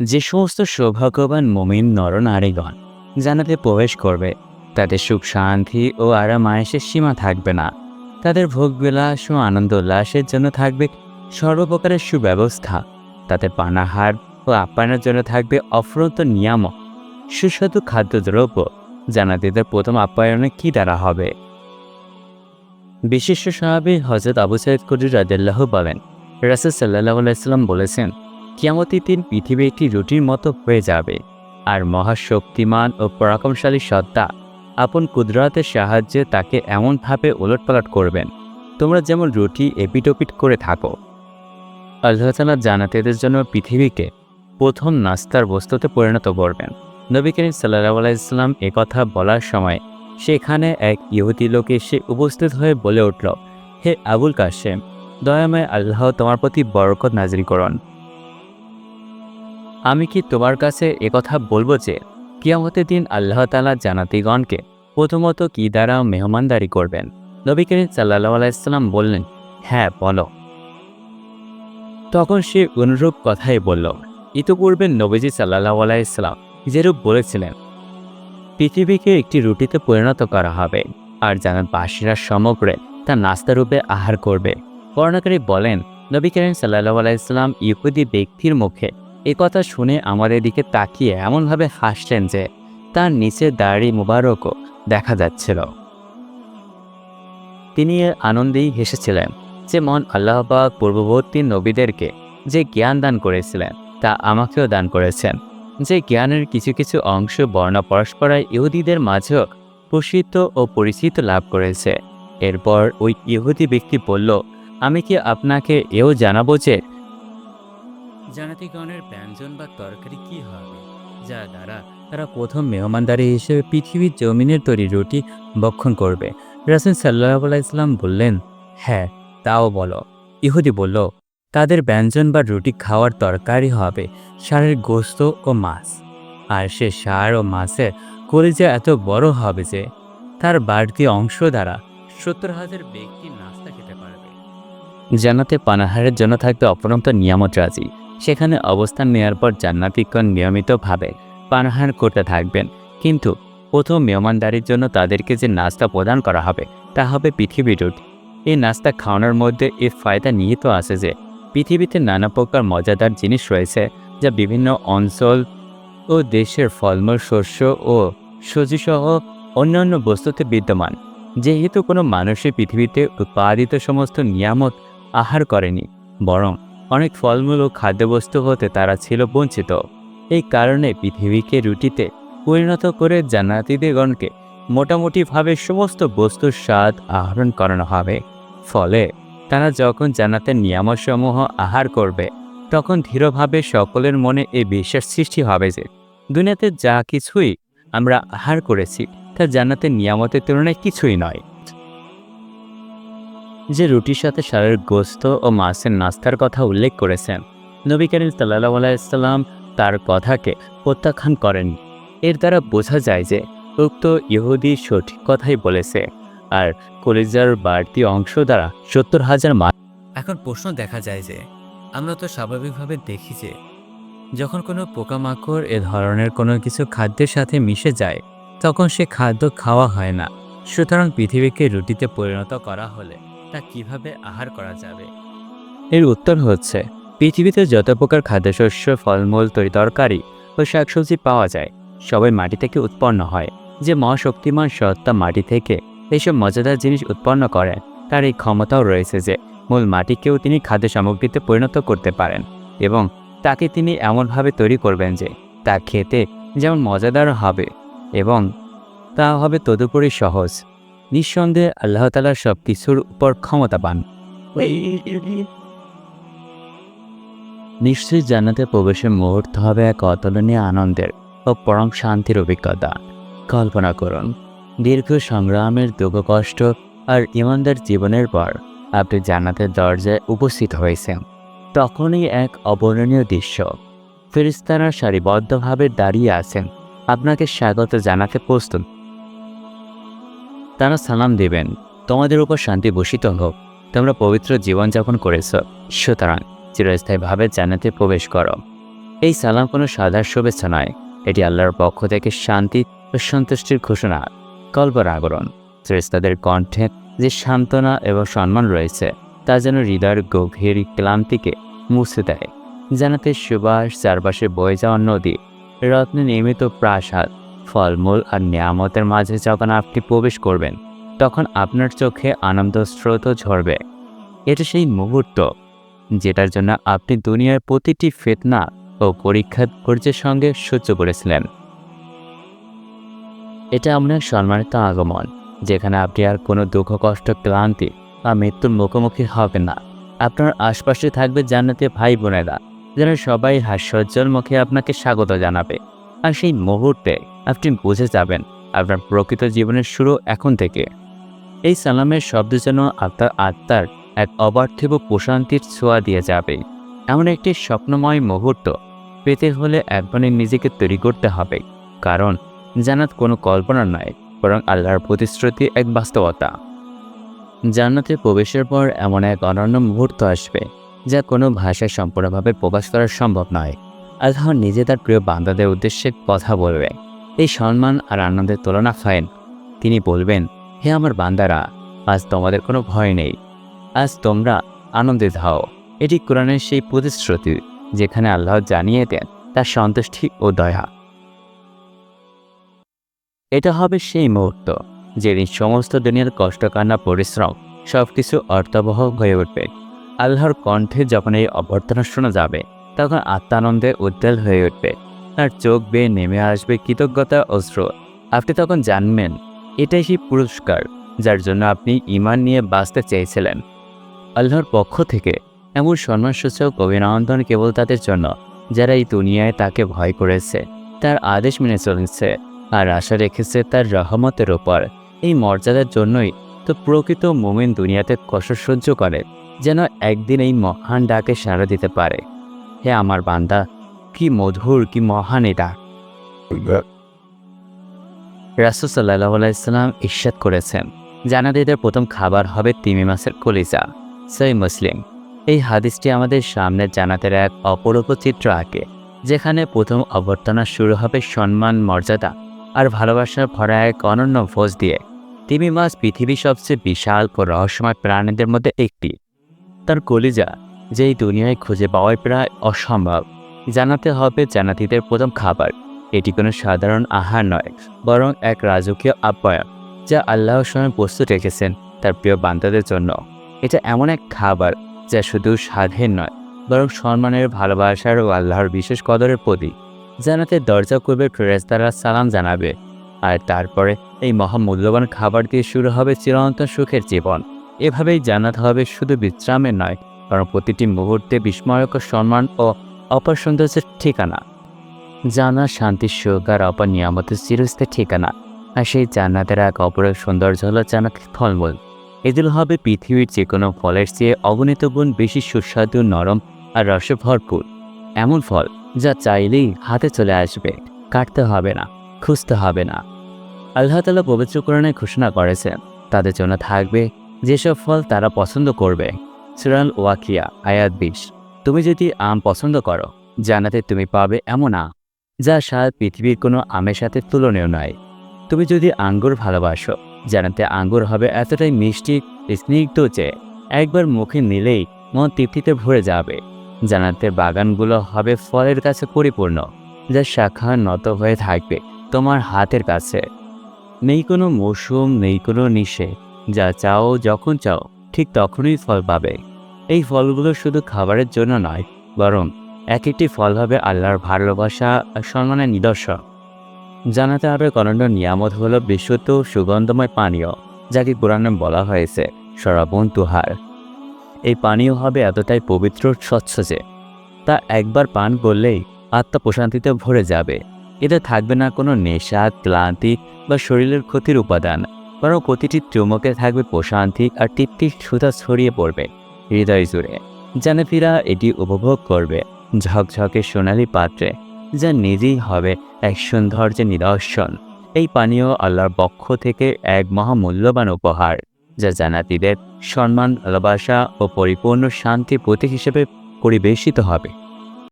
যে সমস্ত সৌভাগ্যবান মমিন নরনারীগণ জানাতে প্রবেশ করবে, তাদের সুখ, শান্তি ও আরাম আয়েসের সীমা থাকবে না। তাদের ভোগবিলাস ও আনন্দ উল্লাসের জন্য থাকবে সর্বপ্রকারের সুব্যবস্থা। তাদের পানাহার ও আপ্যায়নের জন্য থাকবে অফরন্ত নিয়ামক। সুস্বাদু খাদ্যদ্রব্য জানাতিদের প্রথম আপ্যায়নে কী দ্বারা হবে? বিশিষ্ট সাহাবি হজরত আবু সাইদ কুদির রাদিল্লাহ বলেন, রাসুল সাল্লাহ আলাইসাল্লাম বলেছেন কিয়ামতি দিন পৃথিবী একটি রুটির মতো হয়ে যাবে। আর মহাশক্তিমান ও পরাক্রমশালী সত্তা আপন কুদরাতের সাহায্যে তাকে এমনভাবে ওলটপালট করবেন। তোমরা যেমন রুটি এপিটোপিট করে থাকো। আল্লাহ তালা জানাতেদের জন্য পৃথিবীকে প্রথম নাস্তার বস্তুতে পরিণত করবেন। নবী করিম সাল্লাহ আলাইসলাম কথা বলার সময় সেখানে এক ইহুদি লোক এসে উপস্থিত হয়ে বলে উঠল, হে আবুল কাশেম দয়াময় আল্লাহ তোমার প্রতি বরকত নাজির করুন। আমি কি তোমার কাছে একথা বলব যে, কিয়ামতের দিন আল্লাহ তালা জানাতিগণকে প্রথমত কি দ্বারা মেহমানদারি করবেন? নবী করিম সাল্লাহ আলাইসাল্লাম বললেন হ্যাঁ বলো। তখন সে অনুরূপ কথাই বলল। ইতোপূর্বে নবীজি সাল্লাহ আলাইসাল্লাম যেরূপ বলেছিলেন, পৃথিবীকে একটি রুটিতে পরিণত করা হবে আর জানাতবাসীরা সমগ্রে তা নাস্তারূপে আহার করবে। বর্ণাকারী বলেন, নবী করিম সাল্লাহ আলাইসাল্লাম ইহুদি ব্যক্তির মুখে কথা শুনে আমাদের দিকে তাকিয়ে এমনভাবে হাসলেন যে তার নিচে দাড়ি মুবারকও দেখা যাচ্ছিল। তিনি আনন্দেই হেসেছিলেন যে মন আল্লাহবাক পূর্ববর্তী নবীদেরকে যে জ্ঞান দান করেছিলেন, তা আমাকেও দান করেছেন। যে জ্ঞানের কিছু কিছু অংশ বর্ণ পরস্পরায় ইহুদিদের মাঝেও প্রসিদ্ধ ও পরিচিত লাভ করেছে। এরপর ওই ইহুদি ব্যক্তি বলল, আমি কি আপনাকে এও জানাব যে জানাতিগণের ব্যঞ্জন বা তরকারি কি হবে? যা দ্বারা তারা প্রথম মেহমানদারি হিসেবে পৃথিবীর জমিনের তৈরি রুটি বক্ষণ করবে। রাসুল সাল্লাহ ইসলাম বললেন হ্যাঁ তাও বলো। ইহুদি বলল, তাদের ব্যঞ্জন বা রুটি খাওয়ার তরকারি হবে সারের গোস্ত ও মাছ। আর সে সার ও মাছের কলিজা এত বড় হবে যে তার বাড়তি অংশ দ্বারা সত্তর হাজার ব্যক্তি নাস্তা খেতে পারবে। জান্নাতে পানাহারের জন্য থাকবে অপরন্ত নিয়ামত রাজি। সেখানে অবস্থান নেওয়ার পর জান্নাতিগণ নিয়মিতভাবে পানাহার করতে থাকবেন। কিন্তু প্রথম মেহমানদারির জন্য তাদেরকে যে নাস্তা প্রদান করা হবে, তা হবে পৃথিবী রুটি এই নাস্তা খাওয়ানোর মধ্যে এর ফায়দা নিহিত আছে যে, পৃথিবীতে নানা প্রকার মজাদার জিনিস রয়েছে, যা বিভিন্ন অঞ্চল ও দেশের ফলমূল, শস্য ও সবজিসহ অন্যান্য বস্তুতে বিদ্যমান। যেহেতু কোনো মানুষের পৃথিবীতে উৎপাদিত সমস্ত নিয়ামত আহার করেনি, বরং অনেক ফলমূল ও খাদ্যবস্তু হতে তারা ছিল বঞ্চিত। এই কারণে পৃথিবীকে রুটিতে পরিণত করে জান্নাতিদেরগণকে মোটামুটিভাবে সমস্ত বস্তুর স্বাদ আহরণ করানো হবে। ফলে তারা যখন জান্নাতের নিয়ামতসমূহ আহার করবে, তখন ধীরভাবে সকলের মনে এই বিশ্বাস সৃষ্টি হবে যে, দুনিয়াতে যা কিছুই আমরা আহার করেছি, তা জান্নাতের নিয়ামতের তুলনায় কিছুই নয়। যে রুটির সাথে সারের গোস্ত ও মাছের নাস্তার কথা উল্লেখ করেছেন, নবী করিম সাল্লাহ আলাইসাল্লাম তার কথাকে প্রত্যাখ্যান করেন। এর দ্বারা বোঝা যায় যে উক্ত ইহুদি সঠিক কথাই বলেছে আর কলিজার বাড়তি অংশ দ্বারা সত্তর হাজার মা এখন প্রশ্ন দেখা যায় যে আমরা তো স্বাভাবিকভাবে দেখি যে যখন কোনো পোকামাকড় এ ধরনের কোনো কিছু খাদ্যের সাথে মিশে যায়, তখন সে খাদ্য খাওয়া হয় না। সুতরাং পৃথিবীকে রুটিতে পরিণত করা হলে তা কীভাবে আহার করা যাবে? এর উত্তর হচ্ছে, পৃথিবীতে যত প্রকার খাদ্যশস্য, ফলমূল, তরি তরকারি ও শাকসবজি পাওয়া যায়, সবাই মাটি থেকে উৎপন্ন হয়। যে মহাশক্তিমান সত্তা মাটি থেকে এইসব মজাদার জিনিস উৎপন্ন করেন তার এই ক্ষমতাও রয়েছে যে মূল মাটিকেও তিনি খাদ্য সামগ্রীতে পরিণত করতে পারেন এবং তাকে তিনি এমনভাবে তৈরি করবেন যে তা খেতে যেমন মজাদার হবে এবং তা হবে তদুপরি সহজ। নিঃসন্দেহে আল্লাহ তালা সব কিছুর উপর ক্ষমতা পান নিশ্চয়ই জান্নাতে প্রবেশের মুহূর্ত হবে এক অতুলনীয় আনন্দের ও পরম শান্তির অভিজ্ঞতা। কল্পনা করুন, দীর্ঘ সংগ্রামের দুঃখ কষ্ট আর ইমানদার জীবনের পর আপনি জান্নাতের দরজায় উপস্থিত হয়েছেন। তখনই এক অবর্ণনীয় দৃশ্য। ফেরিস্তারা সারিবদ্ধভাবে দাঁড়িয়ে আছেন। আপনাকে স্বাগত জানাতে প্রস্তুত। তারা সালাম দেবেন। তোমাদের উপর শান্তি বসিত হোক। তোমরা পবিত্র জীবনযাপন করেছ। সুতরাং চিরস্থায়ীভাবে জানাতে প্রবেশ করো। এই সালাম কোনো সাধারণ শুভেচ্ছা নয়। এটি আল্লাহর পক্ষ থেকে শান্তি ও সন্তুষ্টির ঘোষণা। কল্পর আগরণ শ্রেষ্ঠাদের কণ্ঠে যে সান্ত্বনা এবং সম্মান রয়েছে, তা যেন হৃদয়ের গভীর ক্লান্তিকে মুছে দেয়। জানাতে সুবাস চারপাশে বয়ে যাওয়া নদী, রত্নে নির্মিত প্রাসাদ ফলমূল আর নিয়ামতের মাঝে যখন আপনি প্রবেশ করবেন, তখন আপনার চোখে আনন্দ স্রোত ঝরবে। এটা সেই মুহূর্ত যেটার জন্য আপনি দুনিয়ার প্রতিটি ফেতনা ও পরীক্ষা ধৈর্যের সঙ্গে সহ্য করেছিলেন। এটা আপনার সম্মানিত আগমন যেখানে আপনি আর কোনো দুঃখ, কষ্ট, ক্লান্তি বা মৃত্যুর মুখোমুখি হবেন না। আপনার আশপাশে থাকবে জান্নাতে ভাই বোনেরা যেন সবাই হাস্যজ্জ্বল মুখে আপনাকে স্বাগত জানাবে। আর সেই মুহূর্তে আপনি বুঝে যাবেন, আপনার প্রকৃত জীবনের শুরু এখন থেকে। এই সালামের শব্দ যেন আপনার আত্মার এক অপার্থিব প্রশান্তির ছোঁয়া দিয়ে যাবে। এমন একটি স্বপ্নময় মুহূর্ত পেতে হলে একবারে নিজেকে তৈরি করতে হবে, কারণ জান্নাত কোনো কল্পনা নয়, বরং আল্লাহর প্রতিশ্রুতি এক বাস্তবতা। জান্নাতে প্রবেশের পর এমন এক অনন্য মুহূর্ত আসবে, যা কোনো ভাষায় সম্পূর্ণভাবে প্রকাশ করা সম্ভব নয়। আল্লাহ নিজে তার প্রিয় বান্দাদের উদ্দেশ্যে কথা বলবে। এই সম্মান আর আনন্দের তুলনা হয় তিনি বলবেন, হে আমার বান্দারা, আজ তোমাদের কোনো ভয় নেই। আজ তোমরা আনন্দে ধাও। এটি কোরআনের সেই প্রতিশ্রুতি যেখানে আল্লাহ জানিয়ে দেন তার সন্তুষ্টি ও দয়া। এটা হবে সেই মুহূর্ত যেদিন সমস্ত দুনিয়ার কষ্টকান্না, পরিশ্রম সব কিছু অর্থবহ হয়ে উঠবে। আল্লাহর কণ্ঠে যখন এই অভ্যর্থনা শোনা যাবে, তখন আত্মানন্দে উজ্জ্বল হয়ে উঠবে। তার চোখ বেয়ে নেমে আসবে কৃতজ্ঞতা অস্ত্র আপনি তখন জানবেন, এটাই সেই পুরস্কার যার জন্য আপনি ইমান নিয়ে বাঁচতে চেয়েছিলেন। আল্লাহর পক্ষ থেকে এমন সম্মানসূচক অভিনন্দন কেবল তাদের জন্য, যারা এই দুনিয়ায় তাকে ভয় করেছে, তার আদেশ মেনে চলেছে আর আশা রেখেছে তার রহমতের ওপর। এই মর্যাদার জন্যই তো প্রকৃত মোমেন দুনিয়াতে কষ্ট সহ্য করে, যেন একদিন এই মহান ডাকে সাড়া দিতে পারে। হে আমার বান্দা কি মধুর, কি মহান এটা। রাসুল সাল্লাহ আলাইসাল্লাম ইস্বাদ করেছেন জানাদিদের প্রথম খাবার হবে তিমি মাছের কলিজা। সই মুসলিম। এই হাদিসটি আমাদের সামনে জানাতের এক অপরূপ চিত্র আঁকে, যেখানে প্রথম অভ্যর্থনা শুরু হবে সম্মান, মর্যাদা আর ভালোবাসার ভরা এক অনন্য ভোজ দিয়ে। তিমি মাছ পৃথিবীর সবচেয়ে বিশাল ও রহস্যময় প্রাণীদের মধ্যে একটি। তার কলিজা, যেই দুনিয়ায় খুঁজে পাওয়াই প্রায় অসম্ভব। জানাতে হবে জানাতিদের প্রথম খাবার। এটি কোনো সাধারণ আহার নয়, বরং এক রাজকীয় আপ্যায়ন, যা আল্লাহ স্বয়ং প্রস্তুত রেখেছেন তার প্রিয় বান্দাদের জন্য। এটা এমন এক খাবার যা শুধু স্বাধীন নয়, বরং সম্মানের, ভালোবাসার ও আল্লাহর বিশেষ কদরের প্রতীক। জানাতে দরজা করবে ফেরেস্তারা সালাম জানাবে, আর তারপরে এই মহামূল্যবান খাবার দিয়ে শুরু হবে চিরন্তন সুখের জীবন। এভাবেই জানাতে হবে শুধু বিশ্রামের নয়, বরং প্রতিটি মুহূর্তে বিস্ময়কর সম্মান ও অপর সৌন্দর্যের ঠিকানা। জানা শান্তির সুখ আর অপর নিয়ামতের চিরস্থায়ী ঠিকানা। আর সেই জান্নাতের এক অপরের সৌন্দর্য হলো জানাত ফলমূল। এগুলো হবে পৃথিবীর যে কোনো ফলের চেয়ে অগণিত গুণ বেশি সুস্বাদু, নরম আর রসে ভরপুর। এমন ফল যা চাইলেই হাতে চলে আসবে, কাটতে হবে না, খুঁজতে হবে না। আল্লাহ তালা পবিত্রকরণে ঘোষণা করেছেন, তাদের জন্য থাকবে যেসব ফল তারা পছন্দ করবে। সুরাল ওয়াকিয়া আয়াত বিশ। তুমি যদি আম পছন্দ করো জানাতে তুমি পাবে এমন আম, যা স্বাদ পৃথিবীর কোনো আমের সাথে তুলনীয় নয়। তুমি যদি আঙ্গুর ভালোবাসো জানাতে আঙ্গুর হবে এতটাই মিষ্টি, স্নিগ্ধ যে একবার মুখে নিলেই মন তৃপ্তিতে ভরে যাবে। জানাতে বাগানগুলো হবে ফলের কাছে পরিপূর্ণ, যা শাখা নত হয়ে থাকবে তোমার হাতের কাছে। নেই কোনো মৌসুম, নেই কোনো নিষে যা চাও যখন চাও, ঠিক তখনই ফল পাবে। এই ফলগুলো শুধু খাবারের জন্য নয়, বরং এক একটি ফল হবে আল্লাহর ভালোবাসা সম্মানের নিদর্শন। জানাতে হবে অনন্য নিয়ামত হল বিশুদ্ধ সুগন্ধময় পানীয়, যাকে কোরআনে বলা হয়েছে সরাবন তুহার। এই পানীয় হবে এতটাই পবিত্র স্বচ্ছ যে, তা একবার পান করলেই আত্মা প্রশান্তিতে ভরে যাবে। এতে থাকবে না কোনো নেশা, ক্লান্তি বা শরীরের ক্ষতির উপাদান, বরং প্রতিটি চুমকে থাকবে প্রশান্তি আর তৃপ্তির সুতা ছড়িয়ে পড়বে। হৃদয় জুড়ে জানাফিরা এটি উপভোগ করবে। ঝকঝকে সোনালি পাত্রে, যা নিজেই হবে এক সৌন্দর্যের নিদর্শন। এই পানীয় আল্লাহর পক্ষ থেকে এক মহামূল্যবান উপহার, যা জানাতিদের সম্মান, ভালোবাসা ও পরিপূর্ণ শান্তি প্রতীক হিসেবে পরিবেশিত হবে।